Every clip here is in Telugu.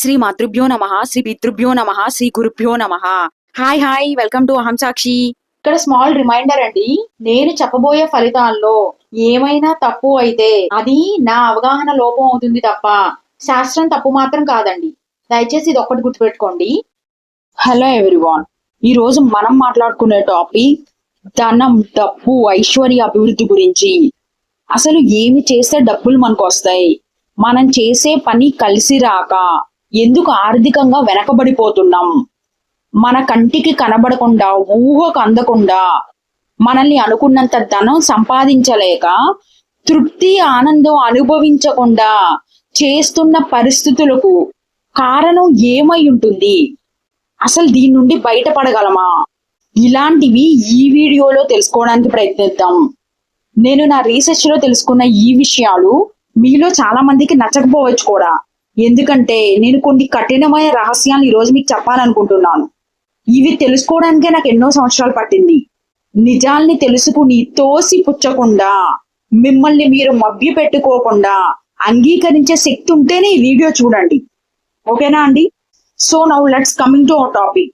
శ్రీ మాతృభ్యో నమ శ్రీ పితృభ్యో నమ శ్రీ గురుభ్యో నమ. హాయ్ హాయ్ వెల్కమ్ టు అహం సాక్షి ఇక్కడ స్మాల్ రిమైండర్ అండి నేను చెప్పబోయే ఫలితాల్లో ఏమైనా తప్పు అయితే అది నా అవగాహన లోపం అవుతుంది తప్ప శాస్త్రం తప్పు మాత్రం కాదండి. దయచేసి ఇది ఒక్కటి గుర్తుపెట్టుకోండి. హలో ఎవ్రీవాన్ ఈ రోజు మనం మాట్లాడుకునే టాపిక్ ధనం డబ్బు ఐశ్వర్య అభివృద్ధి గురించి. అసలు ఏమి చేస్తే డబ్బులు మనకు వస్తాయి? మనం చేసే పని కలిసి రాక ఎందుకు ఆర్థికంగా వెనకబడిపోతున్నాం? మన కంటికి కనబడకుండా ఊహకు అందకుండా మనల్ని అనుకున్నంత ధనం సంపాదించలేక తృప్తి ఆనందం అనుభవించకుండా చేస్తున్న పరిస్థితులకు కారణం ఏమై ఉంటుంది? అసలు దీని నుండి బయటపడగలమా? ఇలాంటివి ఈ వీడియోలో తెలుసుకోవడానికి ప్రయత్నిద్దాం. నేను నా రీసెర్చ్లో తెలుసుకున్న ఈ విషయాలు మీలో చాలా మందికి నచ్చకపోవచ్చు కూడా. ఎందుకంటే నేను కొన్ని కఠినమైన రహస్యాలు ఈరోజు మీకు చెప్పాలనుకుంటున్నాను. ఇవి తెలుసుకోవడానికే నాకు ఎన్నో సంవత్సరాలు పట్టింది. నిజాల్ని తెలుసుకుని తోసి పుచ్చకుండా మిమ్మల్ని మీరు మభ్య పెట్టుకోకుండా అంగీకరించే శక్తి ఉంటేనే ఈ వీడియో చూడండి. ఓకేనా అండి? So now let's coming to our topic.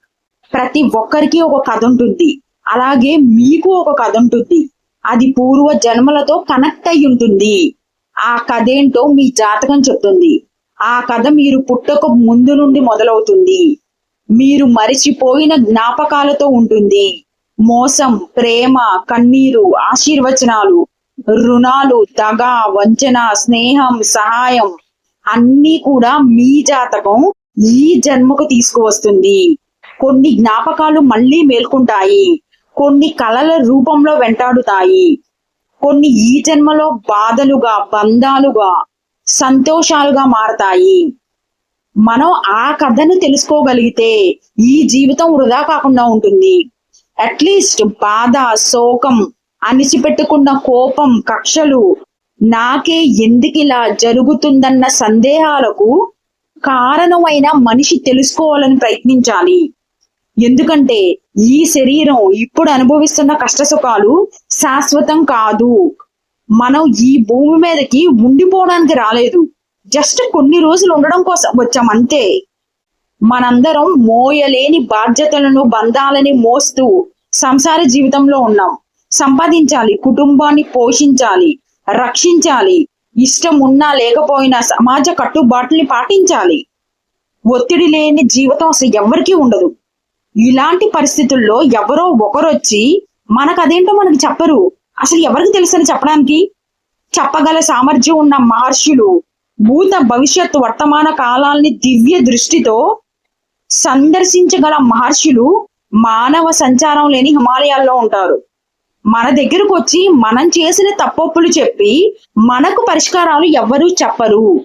ప్రతి ఒక్కరికి ఒక కథ ఉంటుంది. అలాగే మీకు ఒక కథ ఉంటుంది. అది పూర్వ జన్మలతో కనెక్ట్ అయి ఉంటుంది. ఆ కథ ఏంటో మీ జాతకం చెప్తుంది. ఆ కథ మీరు పుట్టక ముందు నుండి మొదలవుతుంది. మీరు మరిచిపోయిన జ్ఞాపకాలతో ఉంటుంది. మోసం ప్రేమ కన్నీరు ఆశీర్వచనాలు రుణాలు దగ వంచన స్నేహం సహాయం అన్నీ కూడా మీ జాతకం ఈ జన్మకు తీసుకువస్తుంది. కొన్ని జ్ఞాపకాలు మళ్ళీ మేల్కొంటాయి. కొన్ని కళల రూపంలో వెంటాడుతాయి. కొన్ని ఈ జన్మలో బాధలుగా బంధాలుగా సంతోషాలుగా మారతాయి. మనం ఆ కథను తెలుసుకోగలిగితే ఈ జీవితం వృధా కాకుండా ఉంటుంది. అట్లీస్ట్ బాధ శోకం అణిచిపెట్టుకున్న కోపం కక్షలు నాకే ఎందుకిలా జరుగుతుందన్న సందేహాలకు కారణమైన మనిషి తెలుసుకోవాలని ప్రయత్నించాలి. ఎందుకంటే ఈ శరీరం ఇప్పుడు అనుభవిస్తున్న కష్ట సుఖాలు శాశ్వతం కాదు. మనం ఈ భూమి మీదకి ఉండిపోవడానికి రాలేదు. జస్ట్ కొన్ని రోజులు ఉండడం కోసం వచ్చాం అంతే. మనందరం మోయలేని బాధ్యతలను బంధాలని మోస్తూ సంసార జీవితంలో ఉన్నాం. సంపాదించాలి కుటుంబాన్ని పోషించాలి రక్షించాలి. ఇష్టం ఉన్నా లేకపోయినా సమాజ కట్టుబాట్లని పాటించాలి. ఒత్తిడి లేని జీవితం అసలు ఎవరికీ ఉండదు. ఇలాంటి పరిస్థితుల్లో ఎవరో ఒకరొచ్చి మనకు అదేంటో మనకి చెప్పరు. అసలు ఎవరికి తెలుసని చెప్పడానికి? చెప్పగల సామర్థ్యం ఉన్న మహర్షులు భూత భవిష్యత్ వర్తమాన కాలాల్ని దివ్య దృష్టితో సందర్శించగల మహర్షులు మానవ సంచారం లేని హిమాలయాల్లో ఉంటారు. మన దగ్గరకు వచ్చి మనం చేసిన తప్పొప్పులు చెప్పి మనకు పరిష్కారాలు ఎవ్వరూ చెప్పరు.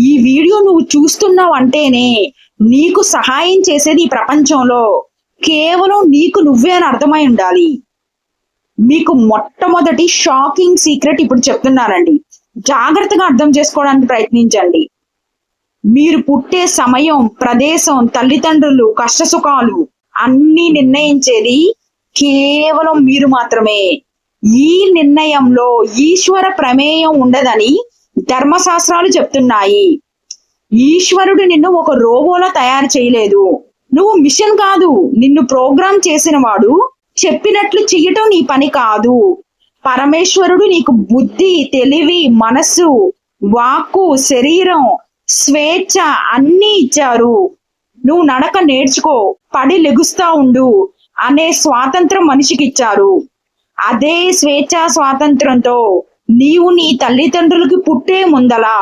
ఈ వీడియో నువ్వు చూస్తున్నావు అంటేనే నీకు సహాయం చేసేది ఈ ప్రపంచంలో. కేవలం నీకు నువ్వే అని అర్థమై ఉండాలి. మీకు మొట్టమొదటి షాకింగ్ సీక్రెట్ ఇప్పుడు చెప్తున్నానండి జాగ్రత్తగా అర్థం చేసుకోవడానికి ప్రయత్నించండి. మీరు పుట్టే సమయం ప్రదేశం తల్లిదండ్రులు కష్టసుఖాలు అన్ని నిర్ణయించేది కేవలం మీరు మాత్రమే. ఈ నిర్ణయంలో ఈశ్వర ప్రమేయం ఉండదని ధర్మశాస్త్రాలు చెప్తున్నాయి. ఈశ్వరుడు నిన్ను ఒక రోబోలా తయారు చేయలేదు. నువ్వు మిషన్ కాదు నిన్ను ప్రోగ్రామ్ చేసిన వాడు చెప్పినట్లు చెయ్యటం నీ పని కాదు. పరమేశ్వరుడు నీకు బుద్ధి తెలివి మనస్సు వాక్కు శరీరం స్వేచ్ఛ అన్నీ ఇచ్చారు. నువ్వు నడక నేర్చుకో పడి లెగుస్తా ఉండు అనే స్వాతంత్రం మనిషికి ఇచ్చారు అదే స్వేచ్ఛ స్వాతంత్రంతో నీవు నీ తల్లిదండ్రులకి పుట్టే ముందలా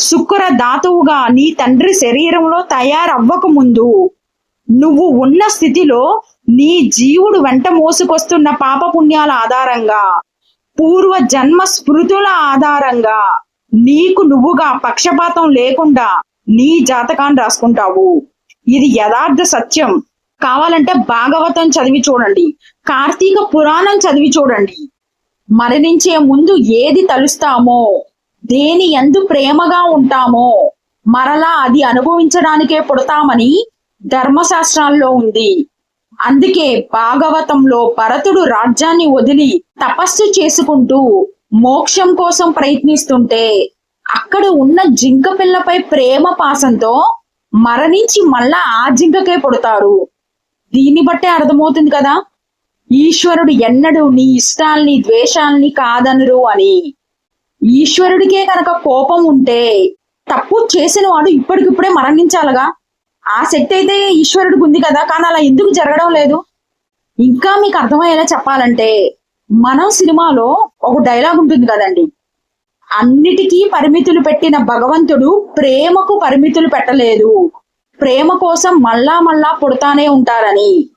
శుక్ర ధాతువుగా నీ తండ్రి శరీరంలో తయారవ్వక ముందు నువ్వు ఉన్న స్థితిలో నీ జీవుడు వెంట మోసుకొస్తున్న పాప పుణ్యాల ఆధారంగా పూర్వ జన్మ స్మృతుల ఆధారంగా నీకు నువ్వుగా పక్షపాతం లేకుండా నీ జాతకాన్ని రాసుకుంటావు. ఇది యథార్థ సత్యం. కావాలంటే భాగవతం చదివి చూడండి. కార్తీక పురాణం చదివి చూడండి. మరణించే ముందు ఏది తలుస్తామో దేని ఎందు ప్రేమగా ఉంటామో మరలా అది అనుభవించడానికే పుడతామని ధర్మశాస్త్రాల్లో ఉంది. అందుకే భాగవతంలో భరతుడు రాజ్యాన్ని వదిలి తపస్సు చేసుకుంటూ మోక్షం కోసం ప్రయత్నిస్తుంటే అక్కడ ఉన్న జింక పిల్లపై ప్రేమ పాసంతో మరణించి మళ్ళా ఆ జింకకే పుడతారు. దీన్ని బట్టే అర్థమవుతుంది కదా? ఈశ్వరుడు ఎన్నడూ నీ ఇష్టాల్ని ద్వేషాల్ని కాదనరు అని. ఈశ్వరుడికే కనుక కోపం ఉంటే తప్పు చేసిన వాడు ఇప్పటికిప్పుడే మరణించాలగా? ఆ శక్తి అయితే ఈశ్వరుడికి ఉంది కదా కానీ అలా ఎందుకు జరగడం లేదు? ఇంకా మీకు అర్థమయ్యేలా చెప్పాలంటే మనం సినిమాలో ఒక డైలాగ్ ఉంటుంది కదండి. అన్నిటికీ పరిమితులు పెట్టిన భగవంతుడు ప్రేమకు పరిమితులు పెట్టలేదు. ప్రేమ కోసం మళ్ళా మళ్ళా పుడతానే ఉంటారని.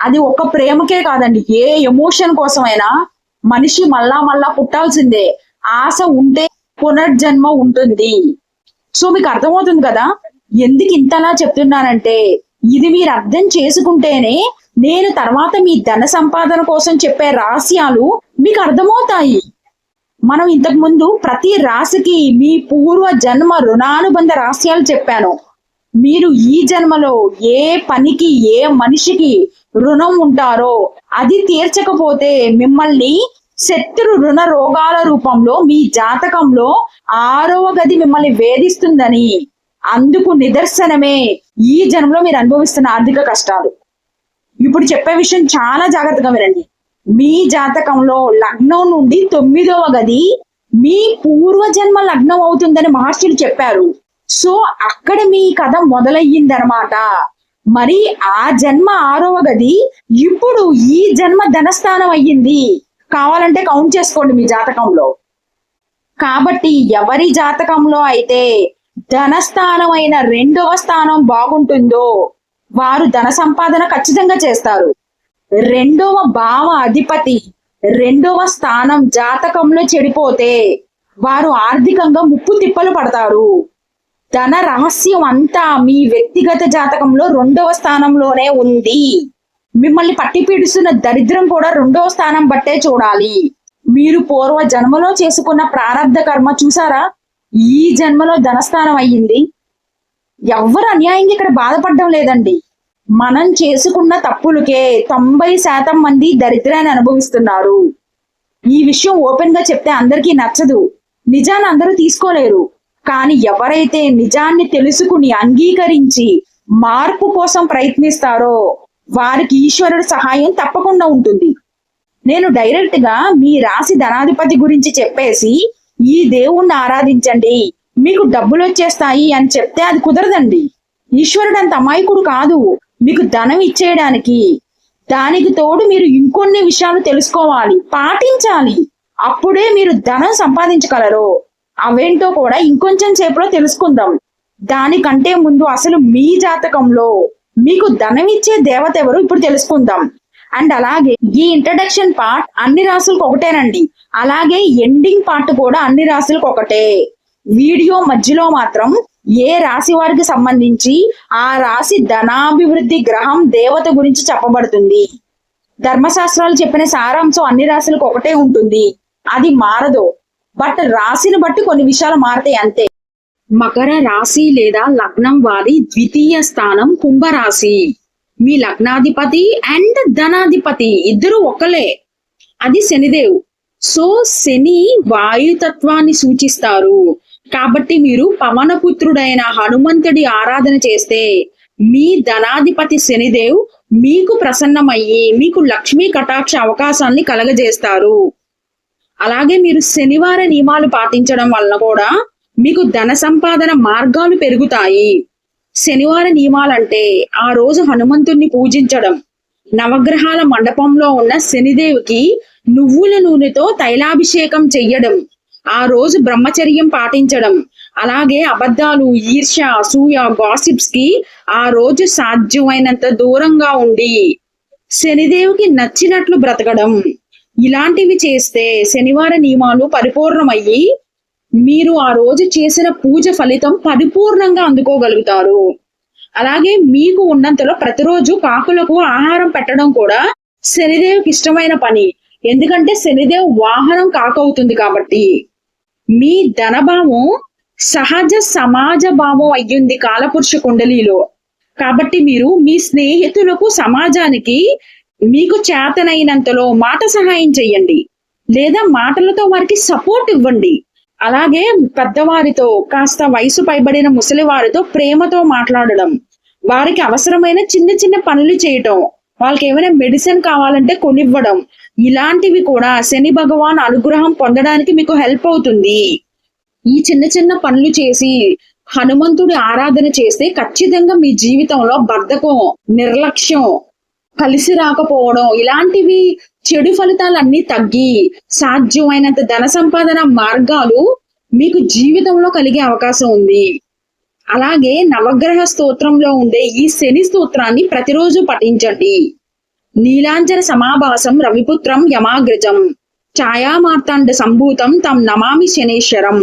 అది ఒక ప్రేమకే కాదండి ఏ ఎమోషన్ కోసమైనా మనిషి మళ్ళా మళ్ళా పుట్టాల్సిందే. ఆశ ఉంటే పునర్జన్మ ఉంటుంది. సో మీకు అర్థమవుతుంది కదా? ఎందుకు ఇంతలా చెప్తున్నానంటే ఇది మీరు అర్థం చేసుకుంటేనే నేను తర్వాత మీ ధన సంపాదన కోసం చెప్పే రహస్యాలు మీకు అర్థమవుతాయి. మనం ఇంతకు ముందు ప్రతి రాశికి మీ పూర్వ జన్మ రుణానుబంధ రహస్యాలు చెప్పాను. మీరు ఈ జన్మలో ఏ పనికి ఏ మనిషికి రుణం ఉంటారో అది తీర్చకపోతే మిమ్మల్ని శత్రు రుణ రోగాల రూపంలో మీ జాతకంలో ఆరవ గది మిమ్మల్ని వేధిస్తుందని అందుకు నిదర్శనమే ఈ జన్మలో మీరు అనుభవిస్తున్న ఆర్థిక కష్టాలు. ఇప్పుడు చెప్పే విషయం చాలా జాగ్రత్తగా వినండి. మీ జాతకంలో లగ్నం నుండి తొమ్మిదవ గది మీ పూర్వజన్మ లగ్నం అవుతుందని మహర్షులు చెప్పారు. సో అక్కడ మీ కథ మొదలయ్యిందనమాట మరి ఆ జన్మ ఆరవ గది ఇప్పుడు ఈ జన్మ ధనస్థానం అయ్యింది. కావాలంటే కౌంట్ చేసుకోండి మీ జాతకంలో. కాబట్టి ఎవరి జాతకంలో అయితే ధనస్థానం అయిన రెండవ స్థానం బాగుంటుందో వారు ధన సంపాదన ఖచ్చితంగా చేస్తారు. రెండవ భావ అధిపతి రెండవ స్థానం జాతకంలో చెడిపోతే వారు ఆర్థికంగా ముప్పు తిప్పలు పడతారు. ధన రహస్యం అంతా మీ వ్యక్తిగత జాతకంలో రెండవ స్థానంలోనే ఉంది. మిమ్మల్ని పట్టి పీడిస్తున్న దరిద్రం కూడా రెండవ స్థానం బట్టే చూడాలి. మీరు పూర్వ జన్మలో చేసుకున్న ప్రారంధ కర్మ చూసారా? ఈ జన్మలో ధనస్థానం అయ్యింది. ఎవ్వరు అన్యాయంగా ఇక్కడ బాధపడడం లేదండి. మనం చేసుకున్న తప్పులకే తొంభై శాతం మంది దరిద్రాన్ని అనుభవిస్తున్నారు. ఈ విషయం ఓపెన్గా చెప్తే అందరికీ నచ్చదు. నిజాన్ని అందరూ తీసుకోలేరు. కానీ ఎవరైతే నిజాన్ని తెలుసుకుని అంగీకరించి మార్పు కోసం ప్రయత్నిస్తారో వారికి ఈశ్వరుడు సహాయం తప్పకుండా ఉంటుంది. నేను డైరెక్ట్గా మీ రాశి ధనాధిపతి గురించి చెప్పేసి ఈ దేవుణ్ణి ఆరాధించండి. మీకు డబ్బులు వచ్చేస్తాయి అని చెప్తే అది కుదరదండి. ఈశ్వరుడు అంత అమాయకుడు కాదు. మీకు ధనం ఇచ్చేయడానికి. దానికి తోడు మీరు ఇంకొన్ని విషయాలు తెలుసుకోవాలి పాటించాలి. అప్పుడే మీరు ధనం సంపాదించగలరు. అవేంటో కూడా ఇంకొంచెం సేపులో తెలుసుకుందాం. దానికంటే ముందు అసలు మీ జాతకంలో మీకు ధనం ఇచ్చే దేవత ఎవరు ఇప్పుడు తెలుసుకుందాం. అండ్ అలాగే ఈ ఇంట్రడక్షన్ పార్ట్ అన్ని రాసులకు ఒకటేనండి. అలాగే ఎండింగ్ పార్ట్ కూడా అన్ని రాసులకు ఒకటే. వీడియో మధ్యలో మాత్రం ఏ రాశి వారికి సంబంధించి ఆ రాశి ధనాభివృద్ధి గ్రహం దేవత గురించి చెప్పబడుతుంది. ధర్మశాస్త్రాలు చెప్పిన సారాంశం అన్ని రాశులకు ఒకటే ఉంటుంది. అది మారదు. బట్ రాశిని బట్టి కొన్ని విషయాలు మారతాయి అంతే. మకర రాశి లేదా లగ్నం వారి ద్వితీయ స్థానం కుంభరాశి. మీ లగ్నాధిపతి అండ్ ధనాధిపతి ఇద్దరు ఒకలే అది శనిదేవ్. సో శని వాయుతత్వాన్ని సూచిస్తారు. కాబట్టి మీరు పవనపుత్రుడైన హనుమంతుడి ఆరాధన చేస్తే మీ ధనాధిపతి శనిదేవ్ మీకు ప్రసన్నమయ్యి మీకు లక్ష్మీ కటాక్ష అవకాశాన్ని కలగజేస్తారు. అలాగే మీరు శనివార నియమాలు పాటించడం వలన కూడా మీకు ధన సంపాదన మార్గాలు పెరుగుతాయి. శనివార నియమాలంటే ఆ రోజు హనుమంతుణ్ణి పూజించడం. నవగ్రహాల మండపంలో ఉన్న శనిదేవికి నువ్వుల నూనెతో తైలాభిషేకం చెయ్యడం. ఆ రోజు బ్రహ్మచర్యం పాటించడం. అలాగే అబద్ధాలు ఈర్ష్య అసూయ గాసిప్స్కి ఆ రోజు సాధ్యమైనంత దూరంగా ఉండి శనిదేవికి నచ్చినట్లు బ్రతకడం. ఇలాంటివి చేస్తే శనివార నియమాలు పరిపూర్ణమయ్యి మీరు ఆ రోజు చేసిన పూజ ఫలితం పరిపూర్ణంగా అందుకోగలుగుతారు. అలాగే మీకు ఉన్నంతలో ప్రతిరోజు కాకులకు ఆహారం పెట్టడం కూడా శనిదేవికి ఇష్టమైన పని. ఎందుకంటే శనిదేవ్ వాహనం కాకవుతుంది కాబట్టి. మీ ధనభావం సహజ సమాజ భావం అయ్యింది కాలపురుష కుండలిలో. కాబట్టి మీరు మీ స్నేహితులకు సమాజానికి మీకు చేతనైనంతలో మాట సహాయం చేయండి. లేదా మాటలతో వారికి సపోర్ట్ ఇవ్వండి. అలాగే పెద్దవారితో కాస్త వయసు పైబడిన ముసలి వారితో ప్రేమతో మాట్లాడడం వారికి అవసరమైన చిన్న చిన్న పనులు చేయటం వాళ్ళకి ఏమైనా మెడిసిన్ కావాలంటే కొనివ్వడం ఇలాంటివి కూడా శని భగవాన్ అనుగ్రహం పొందడానికి మీకు హెల్ప్ అవుతుంది. ఈ చిన్న చిన్న పనులు చేసి హనుమంతుడి ఆరాధన చేస్తే ఖచ్చితంగా మీ జీవితంలో బద్ధకం నిర్లక్ష్యం కలిసి రాకపోవడం ఇలాంటివి చెడు ఫలితాలన్నీ తగ్గి సాధ్యమైనంత ధన సంపాదన మార్గాలు మీకు జీవితంలో కలిగే అవకాశం ఉంది. అలాగే నవగ్రహ స్తోత్రంలో ఉండే ఈ శని స్తోత్రాన్ని ప్రతిరోజు పఠించండి. నీలాంజన సమాభాసం రవిపుత్రం యమాగ్రజం ఛాయామార్తాండ సంభూతం తం నమామి శనేశ్వరం.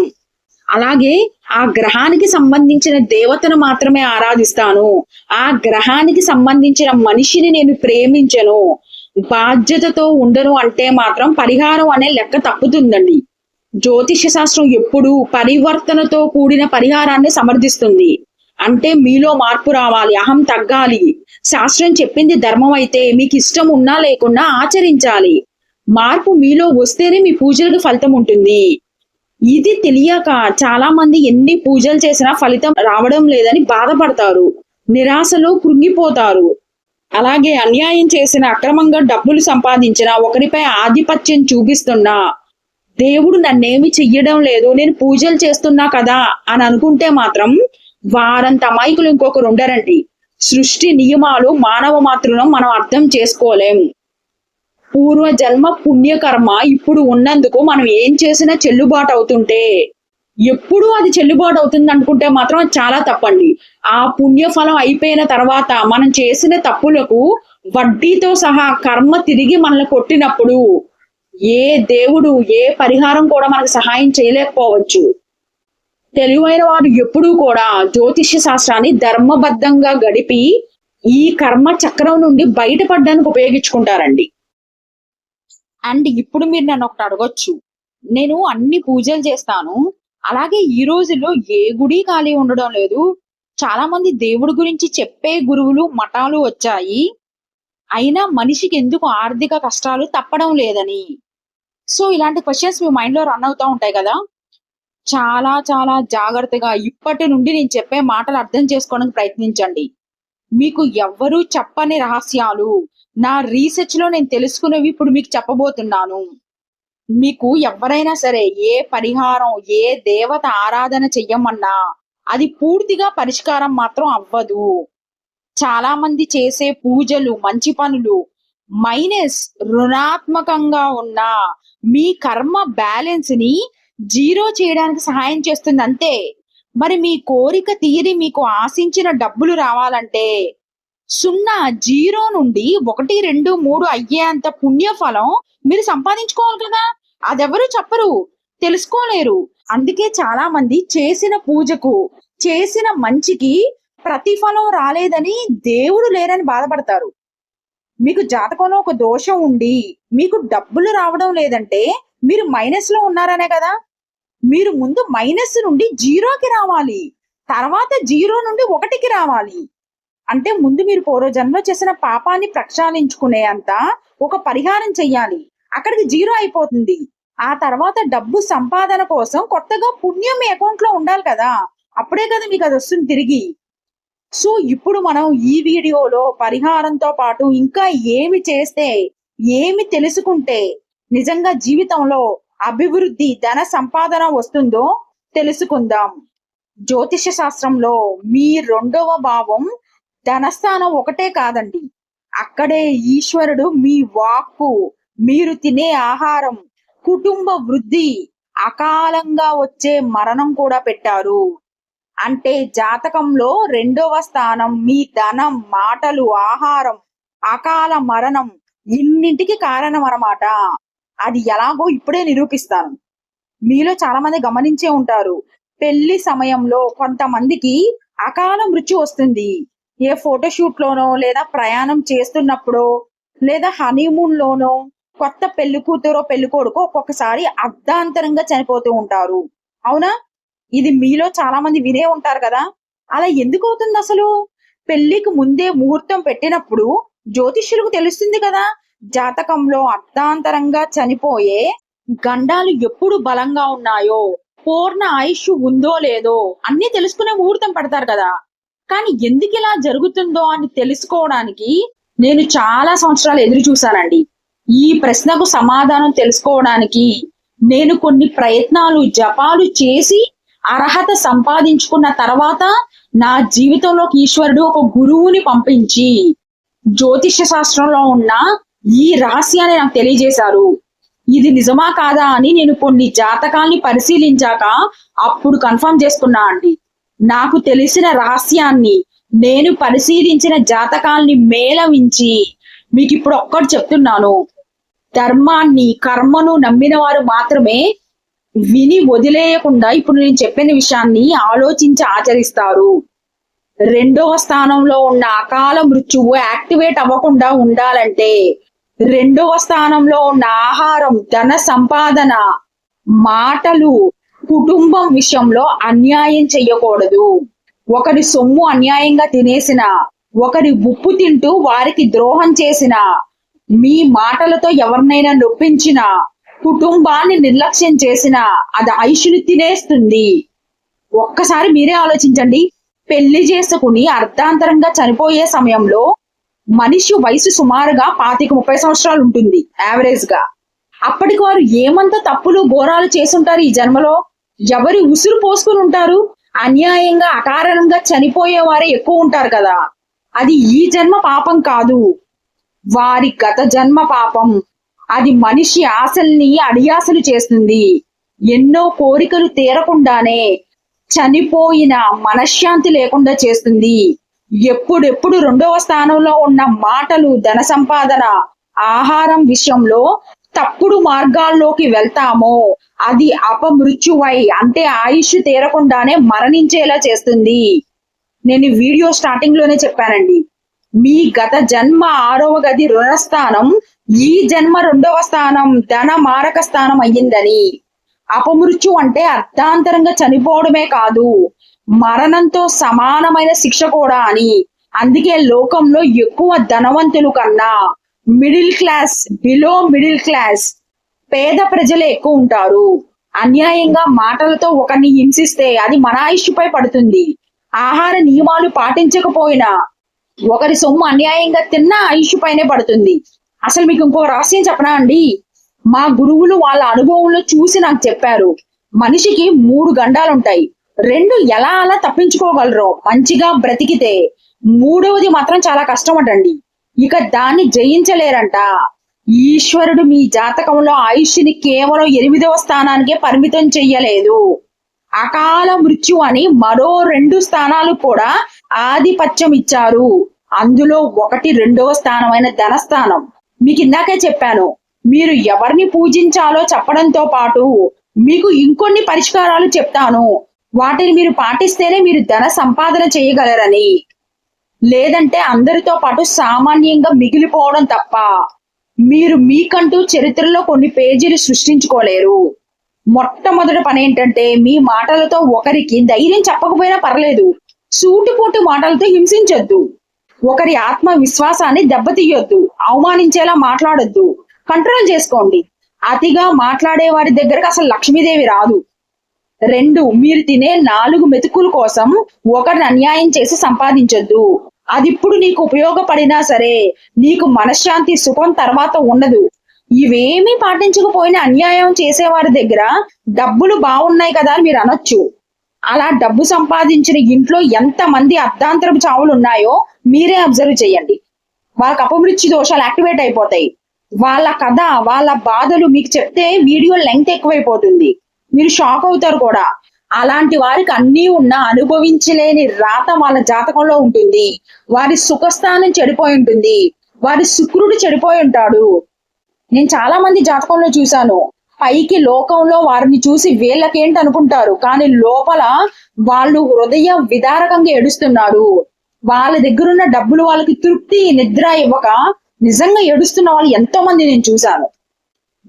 అలాగే ఆ గ్రహానికి సంబంధించిన దేవతను మాత్రమే ఆరాధిస్తాను. ఆ గ్రహానికి సంబంధించిన మనిషిని నేను ప్రేమించను. బాధ్యతతో ఉండను అంటే మాత్రం పరిహారం అనే లెక్క తప్పుతుందండి. జ్యోతిష శాస్త్రం ఎప్పుడు పరివర్తనతో కూడిన పరిహారాన్ని సమర్థిస్తుంది. అంటే మీలో మార్పు రావాలి అహం తగ్గాలి. శాస్త్రం చెప్పింది ధర్మం అయితే మీకు ఇష్టం ఉన్నా లేకున్నా ఆచరించాలి. మార్పు మీలో వస్తేనే మీ పూజలకు ఫలితం ఉంటుంది. ఇది తెలియక చాలా మంది ఎన్ని పూజలు చేసినా ఫలితం రావడం లేదని బాధపడతారు. నిరాశలో కృంగిపోతారు. అలాగే అన్యాయం చేసిన అక్రమంగా డబ్బులు సంపాదించిన ఒకరిపై ఆధిపత్యం చూపిస్తున్నా దేవుడు నన్నేమి చెయ్యడం లేదు నేను పూజలు చేస్తున్నా కదా అని అనుకుంటే మాత్రం వారంత అమాయకులు ఇంకొకరు ఉండరండి. సృష్టి నియమాలు మానవ మాతృనం మనం అర్థం చేసుకోలేం. పూర్వ జన్మ పుణ్యకర్మ ఇప్పుడు ఉన్నందుకు మనం ఏం చేసినా చెల్లుబాటు అవుతుంటే ఎప్పుడు అది చెల్లుబాటు అవుతుంది అనుకుంటే మాత్రం అది చాలా తప్పండి. ఆ పుణ్యఫలం అయిపోయిన తర్వాత మనం చేసిన తప్పులకు వడ్డీతో సహా కర్మ తిరిగి మనల్ని కొట్టినప్పుడు ఏ దేవుడు ఏ పరిహారం కూడా మనకు సహాయం చేయలేకపోవచ్చు. తెలివైన వారు ఎప్పుడూ కూడా జ్యోతిష్య శాస్త్రాన్ని ధర్మబద్ధంగా గడిపి ఈ కర్మ చక్రం నుండి బయటపడడానికి ఉపయోగించుకుంటారండి. అండ్ ఇప్పుడు మీరు నన్ను ఒకటి అడగొచ్చు. నేను అన్ని పూజలు చేస్తాను. అలాగే ఈ రోజుల్లో ఏ గుడి ఖాళీ ఉండడం లేదు. చాలా మంది దేవుడి గురించి చెప్పే గురువులు మఠాలు వచ్చాయి. అయినా మనిషికి ఎందుకు ఆర్థిక కష్టాలు తప్పడం లేదని? సో ఇలాంటి క్వశ్చన్స్ మీ మైండ్లో రన్ అవుతా ఉంటాయి కదా. చాలా చాలా జాగ్రత్తగా ఇప్పటి నుండి నేను చెప్పే మాటలు అర్థం చేసుకోవడానికి ప్రయత్నించండి. మీకు ఎవ్వరూ చెప్పని రహస్యాలు నా రీసెర్చ్లో నేను తెలుసుకునేవి ఇప్పుడు మీకు చెప్పబోతున్నాను. మీకు ఎవరైనా సరే ఏ పరిహారం ఏ దేవత ఆరాధన చెయ్యమన్నా అది పూర్తిగా పరిష్కారం మాత్రం అవ్వదు. చాలా మంది చేసే పూజలు మంచి పనులు మైనస్ రుణాత్మకంగా ఉన్న మీ కర్మ బ్యాలెన్స్ని జీరో చేయడానికి సహాయం చేస్తుంది అంతే. మరి మీ కోరిక తీరి మీకు ఆశించిన డబ్బులు రావాలంటే సున్నా జీరో నుండి ఒకటి రెండు మూడు అయ్యేంత పుణ్యఫలం మీరు సంపాదించుకోవాలి కదా? అదెవరు చెప్పరు తెలుసుకోలేరు. అందుకే చాలా మంది చేసిన పూజకు చేసిన మంచికి ప్రతిఫలం రాలేదని దేవుడు లేరని బాధపడతారు. మీకు జాతకంలో ఒక దోషం ఉండి మీకు డబ్బులు రావడం లేదంటే మీరు మైనస్లో ఉన్నారనే కదా? మీరు ముందు మైనస్ నుండి జీరోకి రావాలి తర్వాత జీరో నుండి ఒకటికి రావాలి. అంటే ముందు మీరు పూర్వజన్మలో చేసిన పాపాన్ని ప్రక్షాళించుకునే అంత ఒక పరిహారం చెయ్యాలి. అక్కడికి జీరో అయిపోతుంది. ఆ తర్వాత డబ్బు సంపాదన కోసం కొత్తగా పుణ్యం మీ అకౌంట్లో ఉండాలి కదా. అప్పుడే కదా మీకు అది వస్తుంది తిరిగి. సో ఇప్పుడు మనం ఈ వీడియోలో పరిహారంతో పాటు ఇంకా ఏమి చేస్తే ఏమి తెలుసుకుంటే నిజంగా జీవితంలో అభివృద్ధి ధన సంపాదన వస్తుందో తెలుసుకుందాం. జ్యోతిష శాస్త్రంలో మీ రెండవ భావం ధనస్థానం ఒకటే కాదండి. అక్కడే ఈశ్వరుడు మీ వాక్కు మీరు తినే ఆహారం కుటుంబ వృద్ధి అకాలంగా వచ్చే మరణం కూడా పెట్టారు. అంటే జాతకంలో రెండవ స్థానం మీ ధనం మాటలు ఆహారం అకాల మరణం ఇన్నింటికి కారణం అన్నమాట అది ఎలాగో ఇప్పుడే నిరూపిస్తాను. మీలో చాలా మంది గమనించే ఉంటారు. పెళ్ళి సమయంలో కొంతమందికి అకాల మృత్యు వస్తుంది. ఏ ఫోటోషూట్ లోనో లేదా ప్రయాణం చేస్తున్నప్పుడో లేదా హనీమూన్ లోనో కొత్త పెళ్ళి కూతురో పెళ్ళి కొడుకో ఒక్కొక్కసారి అర్ధాంతరంగా చనిపోతూ ఉంటారు. అవునా? ఇది మీలో చాలా మంది వినే ఉంటారు కదా? అలా ఎందుకు అవుతుంది అసలు? పెళ్ళికి ముందే ముహూర్తం పెట్టినప్పుడు జ్యోతిష్యులకు తెలుస్తుంది కదా? జాతకంలో అర్ధాంతరంగా చనిపోయే గండాలు ఎప్పుడు బలంగా ఉన్నాయో పూర్ణ ఆయుష్ ఉందో లేదో అన్ని తెలుసుకునే ముహూర్తం పెడతారు కదా? కానీ ఎందుకు ఇలా జరుగుతుందో అని తెలుసుకోవడానికి నేను చాలా సంవత్సరాలు ఎదురు చూశానండి. ఈ ప్రశ్నకు సమాధానం తెలుసుకోవడానికి నేను కొన్ని ప్రయత్నాలు జపాలు చేసి అర్హత సంపాదించుకున్న తర్వాత నా జీవితంలోకి ఈశ్వరుడు ఒక గురువుని పంపించి జ్యోతిష్య శాస్త్రంలో ఉన్న ఈ రహస్యాన్ని నాకు తెలియజేశారు. ఇది నిజమా కాదా అని నేను కొన్ని జాతకాల్ని పరిశీలించాక అప్పుడు కన్ఫర్మ్ చేసుకున్నా అండి. నాకు తెలిసిన రహస్యాన్ని నేను పరిశీలించిన జాతకాల్ని మేళవించి మీకు ఇప్పుడు ఒక్కటి చెప్తున్నాను. ధర్మాన్ని కర్మను నమ్మిన వారు మాత్రమే విని వదిలేయకుండా ఇప్పుడు నేను చెప్పిన విషయాన్ని ఆలోచించి ఆచరిస్తారు. రెండవ స్థానంలో ఉన్న అకాల మృత్యువు యాక్టివేట్ అవ్వకుండా ఉండాలంటే రెండవ స్థానంలో ఉన్న ఆహారం ధన సంపాదన మాటలు కుటుంబం విషయంలో అన్యాయం చెయ్యకూడదు ఒకరి సొమ్ము అన్యాయంగా తినేసిన ఒకరి ఉప్పు తింటూ వారికి ద్రోహం చేసిన మీ మాటలతో ఎవరినైనా నొప్పించిన కుటుంబాన్ని నిర్లక్ష్యం చేసిన అది ఐషుని తినేస్తుంది. ఒక్కసారి మీరే ఆలోచించండి. పెళ్ళి చేసుకుని అర్ధాంతరంగా చనిపోయే సమయంలో మనిషి వయసు సుమారుగా పాతిక ముప్పై సంవత్సరాలు ఉంటుంది యావరేజ్గా. అప్పటికి వారు ఏమంత తప్పులు ఘోరాలు చేసుంటారు ఈ జన్మలో? ఎవరి ఉసురు పోసుకుని ఉంటారు? అన్యాయంగా అకారణంగా చనిపోయే వారే ఎక్కువ ఉంటారు కదా. అది ఈ జన్మ పాపం కాదు. వారి గత జన్మ పాపం. అది మనిషి ఆశల్ని అడియాసలు చేస్తుంది. ఎన్నో కోరికలు తీరకుండానే చనిపోయిన మనశ్శాంతి లేకుండా చేస్తుంది. ఎప్పుడెప్పుడు రెండవ స్థానంలో ఉన్న మాటలు ధన సంపాదన ఆహారం విషయంలో తప్పుడు మార్గాల్లోకి వెళ్తామో అది అపమృత్యువై అంటే ఆయుష్ తీరకుండానే మరణించేలా చేస్తుంది. నేను వీడియో స్టార్టింగ్లోనే చెప్పానండి. మీ గత జన్మ ఆరవ గది రుణస్థానం ఈ జన్మ రెండవ స్థానం ధన మారక స్థానం అయ్యిందని. అపమృత్యు అంటే అర్థాంతరంగా చనిపోవడమే కాదు మరణంతో సమానమైన శిక్ష కూడా అని. అందుకే లోకంలో ఎక్కువ ధనవంతులు కన్నా middle class below middle class పేద ప్రజలే ఎక్కువ ఉంటారు. అన్యాయంగా మాటలతో ఒకరిని హింసిస్తే అది మన ఆయుష్పై పడుతుంది. ఆహార నియమాలు పాటించకపోయినా ఒకరి సొమ్ము అన్యాయంగా తిన్నా ఆయుష్ పైనే పడుతుంది. అసలు మీకు ఇంకో రహస్యం చెప్పనా అండి? మా గురువులు వాళ్ళ అనుభవంలో చూసి నాకు చెప్పారు. మనిషికి మూడు గండాలుంటాయి. రెండు ఎలా అలా తప్పించుకోగలరో మంచిగా బ్రతికితే. మూడవది మాత్రం చాలా కష్టం అటండి ఇక దాన్ని జయించలేరంట. ఈశ్వరుడు మీ జాతకంలో ఆయుష్ని కేవలం ఎనిమిదవ స్థానానికే పరిమితం చెయ్యలేదు. అకాల మృత్యు అని మరో రెండు స్థానాలు కూడా ఆధిపత్యం ఇచ్చారు. అందులో ఒకటి రెండవ స్థానమైన ధనస్థానం. మీకు ఇందాకే చెప్పాను మీరు ఎవరిని పూజించాలో చెప్పడంతో పాటు మీకు ఇంకొన్ని పరిష్కారాలు చెప్తాను. వాటిని మీరు పాటిస్తేనే మీరు ధన సంపాదన చేయగలరని. లేదంటే అందరితో పాటు సామాన్యంగా మిగిలిపోవడం తప్ప మీరు మీకంటూ చరిత్రలో కొన్ని పేజీలు సృష్టించుకోలేరు. మొట్టమొదటి పని ఏంటంటే మీ మాటలతో ఒకరికి ధైర్యం చెప్పకపోయినా పర్లేదు. సూటిపోటు మాటలతో హింసించొద్దు. ఒకరి ఆత్మ విశ్వాసాన్ని దెబ్బతీయొద్దు. అవమానించేలా మాట్లాడొద్దు. కంట్రోల్ చేసుకోండి. అతిగా మాట్లాడే వారి దగ్గరకు అసలు లక్ష్మీదేవి రాదు. రెండు మీరు తినే నాలుగు మెతుకుల కోసం ఒకరిని అన్యాయం చేసి సంపాదించొద్దు. అది ఇప్పుడు నీకు ఉపయోగపడినా సరే నీకు మనశ్శాంతి సుఖం తర్వాత ఉండదు. ఇవేమీ పాటించకపోయినా అన్యాయం చేసేవారి దగ్గర డబ్బులు బాగున్నాయి కదా అని మీరు అనొచ్చు. అలా డబ్బు సంపాదించిన ఇంట్లో ఎంత మంది అర్ధాంతరపు చావులు ఉన్నాయో మీరే అబ్జర్వ్ చేయండి. వాళ్ళకి అపమృత్యు దోషాలు యాక్టివేట్ అయిపోతాయి. వాళ్ళ కథ వాళ్ళ బాధలు మీకు చెప్తే వీడియో లెంగ్త్ ఎక్కువైపోతుంది. మీరు షాక్ అవుతారు కూడా. అలాంటి వారికి అన్నీ ఉన్న అనుభవించలేని రాత వాళ్ళ జాతకంలో ఉంటుంది. వారి సుఖస్థానం చెడిపోయి ఉంటుంది. వారి శుక్రుడు చెడిపోయి ఉంటాడు. నేను చాలా మంది జాతకంలో చూశాను. పైకి లోకంలో వారిని చూసి వీళ్ళకేంటి అనుకుంటారు? కానీ లోపల వాళ్ళు హృదయ విదారకంగా ఏడుస్తున్నారు. వాళ్ళ దగ్గరున్న డబ్బులు వాళ్ళకి తృప్తి నిద్ర ఇవ్వక నిజంగా ఏడుస్తున్న వాళ్ళు ఎంతో మంది నేను చూశాను.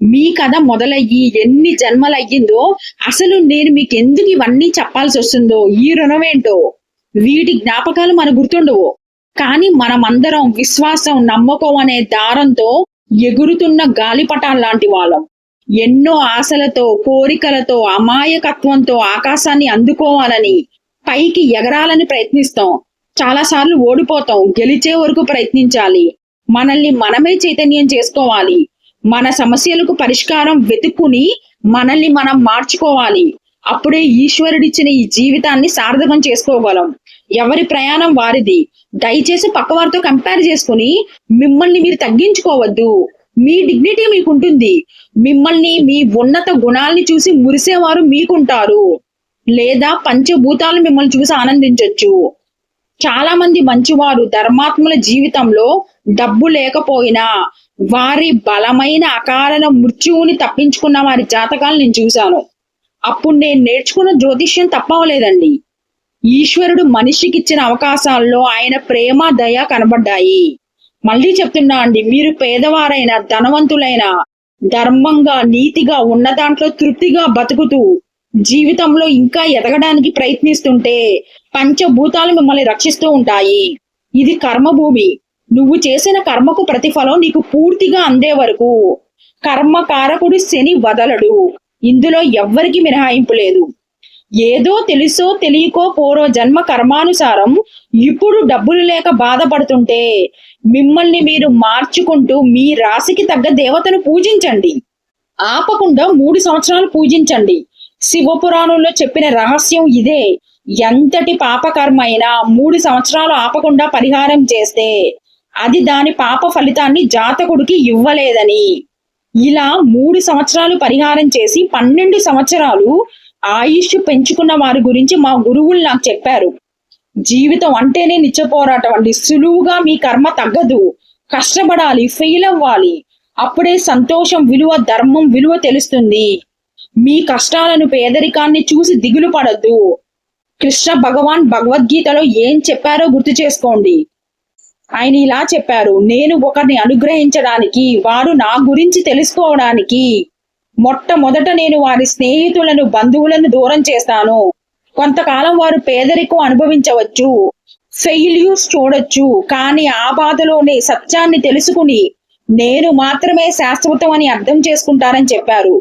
మీ కథ మొదలయ్యి ఎన్ని జన్మలు అయ్యిందో అసలు నేను మీకు ఎందుకు ఇవన్నీ చెప్పాల్సి వస్తుందో ఈ రుణం ఏంటో వీటి జ్ఞాపకాలు మన గుర్తుండవు. కానీ మనమందరం విశ్వాసం నమ్మకం అనే దారంతో ఎగురుతున్న గాలిపటాలు లాంటి వాళ్ళం. ఎన్నో ఆశలతో కోరికలతో అమాయకత్వంతో ఆకాశాన్ని అందుకోవాలని పైకి ఎగరాలని ప్రయత్నిస్తాం. చాలాసార్లు ఓడిపోతాం గెలిచే వరకు ప్రయత్నించాలి. మనల్ని మనమే చైతన్యం చేసుకోవాలి. మన సమస్యలకు పరిష్కారం వెతుక్కుని మనల్ని మనం మార్చుకోవాలి. అప్పుడే ఈశ్వరుడిచ్చిన ఈ జీవితాన్ని సార్థకం చేసుకోగలం. ఎవరి ప్రయాణం వారిది. దయచేసి పక్కవారితో కంపేర్ చేసుకుని మిమ్మల్ని మీరు తగ్గించుకోవద్దు. మీ డిగ్నిటీ మీకుంటుంది. మిమ్మల్ని మీ ఉన్నత గుణాల్ని చూసి మురిసేవారు మీకుంటారు. లేదా పంచభూతాలు మిమ్మల్ని చూసి ఆనందించవచ్చు చాలా మంది మంచివారు ధర్మాత్ముల జీవితంలో డబ్బు లేకపోయినా వారి బలమైన అకారణ మృత్యువుని తప్పించుకున్న వారి జాతకాలు నేను చూశాను. అప్పుడు నేను నేర్చుకున్న జ్యోతిష్యం తప్పవలేదండి. ఈశ్వరుడు మనిషికి ఇచ్చిన అవకాశాల్లో ఆయన ప్రేమ దయ కనబడ్డాయి. మళ్ళీ చెప్తున్నా అండి మీరు పేదవారైన ధనవంతులైన ధర్మంగా నీతిగా ఉన్న దాంట్లో తృప్తిగా బతుకుతూ జీవితంలో ఇంకా ఎదగడానికి ప్రయత్నిస్తుంటే పంచభూతాలు మిమ్మల్ని రక్షిస్తూ ఉంటాయి. ఇది కర్మభూమి. నువ్వు చేసిన కర్మకు ప్రతిఫలం నీకు పూర్తిగా అందే వరకు. కర్మకారకుడు శని వదలడు. ఇందులో ఎవ్వరికి మినహాయింపు లేదు. ఏదో తెలుసో తెలియకో పోరో జన్మ కర్మానుసారం ఇప్పుడు డబ్బులు లేక బాధపడుతుంటే మిమ్మల్ని మీరు మార్చుకుంటూ మీ రాశికి తగ్గ దేవతను పూజించండి. ఆపకుండా మూడు సంవత్సరాలు పూజించండి. శివపురాణంలో చెప్పిన రహస్యం ఇదే. ఎంతటి పాపకర్మ అయినా మూడు సంవత్సరాలు ఆపకుండా పరిహారం చేస్తే అది దాని పాప ఫలితాన్ని జాతకుడికి ఇవ్వలేదని. ఇలా మూడు సంవత్సరాలు పరిహారం చేసి పన్నెండు సంవత్సరాలు ఆయుష్ పెంచుకున్న వారి గురించి మా గురువులు నాకు చెప్పారు. జీవితం అంటేనే నిత్య పోరాటం అండి. సులువుగా మీ కర్మ తగ్గదు. కష్టపడాలి ఫెయిల్ అవ్వాలి. అప్పుడే సంతోషం విలువ ధర్మం విలువ తెలుస్తుంది. మీ కష్టాలను పేదరికాన్ని చూసి దిగులు పడద్దు. కృష్ణ భగవాన్ భగవద్గీతలో ఏం చెప్పారో గుర్తు చేసుకోండి. ఆయన ఇలా చెప్పారు నేను ఒకరిని అనుగ్రహించడానికి వారు నా గురించి తెలుసుకోవడానికి మొట్టమొదట నేను వారి స్నేహితులను బంధువులను దూరం చేస్తాను. కొంతకాలం వారు పేదరికం అనుభవించవచ్చు ఫెయిల్యూస్ చూడొచ్చు కానీ ఆ బాధలోనే సత్యాన్ని తెలుసుకుని నేను మాత్రమే శాశ్వతం అని అర్థం చేసుకుంటారని చెప్పారు.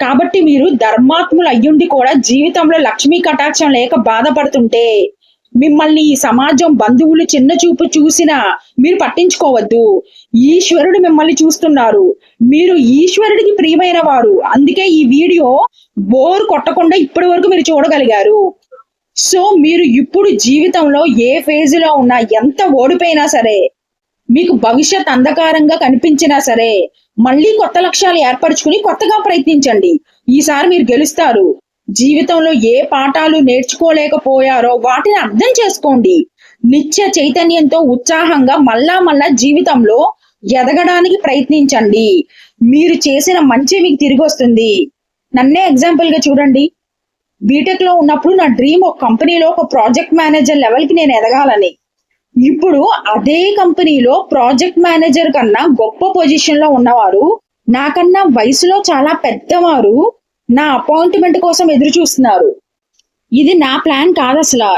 కాబట్టి మీరు ధర్మాత్ములు అయ్యుండి కూడా జీవితంలో లక్ష్మీ కటాక్షం లేక బాధపడుతుంటే మిమ్మల్ని ఈ సమాజం బంధువులు చిన్న చూపు చూసినా మీరు పట్టించుకోవద్దు. ఈశ్వరుడు మిమ్మల్ని చూస్తున్నారు. మీరు ఈశ్వరుడికి ప్రియమైన వారు. అందుకే ఈ వీడియో బోర్ కొట్టకుండా ఇప్పటి వరకు మీరు చూడగలిగారు. సో మీరు ఇప్పుడు జీవితంలో ఏ ఫేజ్లో ఉన్నా ఎంత ఓడిపోయినా సరే మీకు భవిష్యత్ అంధకారంగా కనిపించినా సరే మళ్ళీ కొత్త లక్ష్యాలు ఏర్పరచుకుని కొత్తగా ప్రయత్నించండి. ఈసారి మీరు గెలుస్తారు. జీవితంలో ఏ పాఠాలు నేర్చుకోలేకపోయారో వాటిని అర్థం చేసుకోండి. నిత్య చైతన్యంతో ఉత్సాహంగా మళ్ళా మళ్ళా జీవితంలో ఎదగడానికి ప్రయత్నించండి. మీరు చేసిన మంచి మీకు తిరిగి వస్తుంది. నన్నే ఎగ్జాంపుల్గా చూడండి. బీటెక్లో ఉన్నప్పుడు నా డ్రీమ్ ఒక కంపెనీలో ఒక ప్రాజెక్ట్ మేనేజర్ లెవెల్కి నేను ఎదగాలని. ఇప్పుడు అదే కంపెనీలో ప్రాజెక్ట్ మేనేజర్ కన్నా గొప్ప పొజిషన్లో ఉన్నవారు నాకన్నా వయసులో చాలా పెద్దవారు నా అపాయింట్మెంట్ కోసం ఎదురు చూస్తున్నారు. ఇది నా ప్లాన్ కాదు అసలు.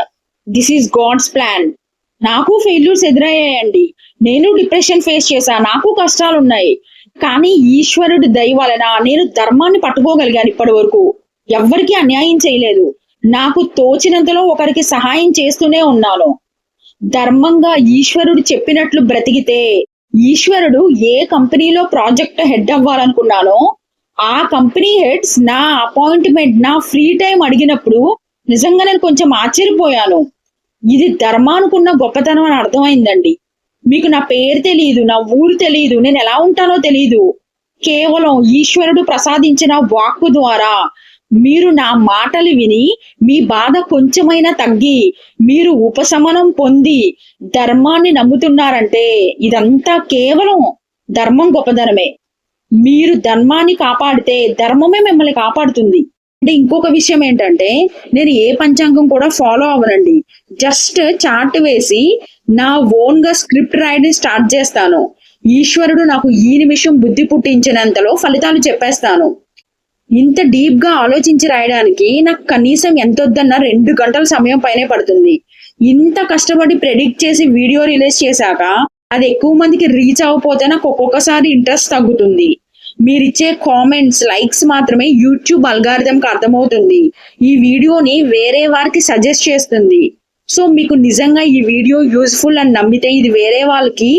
దిస్ ఈస్ గాడ్స్ ప్లాన్ నాకు ఫెయిల్యూర్స్ ఎదురయ్యాయండి. నేను డిప్రెషన్ ఫేస్ చేశా. నాకు కష్టాలు ఉన్నాయి కానీ ఈశ్వరుడి దయ వలన నేను ధర్మాన్ని పట్టుకోగలిగాను ఇప్పటి వరకు ఎవ్వరికీ అన్యాయం చేయలేదు. నాకు తోచినంతలో ఒకరికి సహాయం చేస్తూనే ఉన్నాను. ధర్మంగా ఈశ్వరుడు చెప్పినట్లు బ్రతికితే ఈశ్వరుడు ఏ కంపెనీలో ప్రాజెక్ట్ హెడ్ అవ్వాలనుకున్నానో ఆ కంపెనీ హెడ్స్ నా అపాయింట్మెంట్ నా ఫ్రీ టైం అడిగినప్పుడు నిజంగా నేను కొంచెం ఆశ్చర్యపోయాను. ఇది ధర్మానుకున్న గొప్పతనం అని అర్థమైందండి. మీకు నా పేరు తెలియదు నా ఊరు తెలియదు నేను ఎలా ఉంటానో తెలియదు కేవలం ఈశ్వరుడు ప్రసాదించిన వాక్కు ద్వారా మీరు నా మాటలు విని మీ బాధ కొంచెమైనా తగ్గి మీరు ఉపశమనం పొంది ధర్మాన్ని నమ్ముతున్నారంటే ఇదంతా కేవలం ధర్మం గొప్పదనమే. మీరు ధర్మాన్ని కాపాడితే ధర్మమే మిమ్మల్ని కాపాడుతుంది. అంటే ఇంకొక విషయం ఏంటంటే నేను ఏ పంచాంగం కూడా ఫాలో అవ్వనండి. జస్ట్ చార్ట్ వేసి నా ఓన్గా స్క్రిప్ట్ రాయడం స్టార్ట్ చేస్తాను. ఈశ్వరుడు నాకు ఈ నిమిషం బుద్ధి పుట్టించినంతలో ఫలితాలు చెప్పేస్తాను. ఇంత డీప్గా ఆలోచించి రాయడానికి నాకు కనీసం ఎంత వద్దన్నా రెండు గంటల సమయం పైనే పడుతుంది. ఇంత కష్టపడి ప్రెడిక్ట్ చేసి వీడియో రిలీజ్ చేశాక అది ఎక్కువ మందికి రీచ్ అవ్వకపోతే నాకు ఒక్కొక్కసారి ఇంట్రెస్ట్ తగ్గుతుంది. మీరిచ్చే కామెంట్స్ లైక్స్ మాత్రమే యూట్యూబ్ అల్గారిథంకి అర్థమవుతుంది. ఈ వీడియోని వేరే వారికి సజెస్ట్ చేస్తుంది. సో మీకు నిజంగా ఈ వీడియో యూస్ఫుల్ అని నమ్మితే ఇది వేరే వాళ్ళకి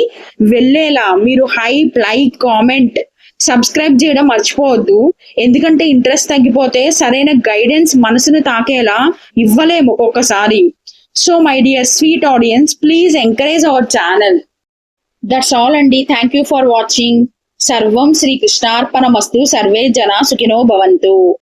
వెళ్ళేలా మీరు హైప్ లైక్ కామెంట్ సబ్స్క్రైబ్ చేయడం మర్చిపోవద్దు. ఎందుకంటే ఇంట్రెస్ట్ తగ్గిపోతే సరైన గైడెన్స్ మనసును తాకేలా ఇవ్వలేము ఒక్కొక్కసారి. So my dear sweet audience please encourage our channel. That's all అండి. థ్యాంక్ యూ ఫర్ వాచింగ్ సర్వం శ్రీకృష్ణార్పణమస్తు సర్వే జన సుఖినో భవంతు.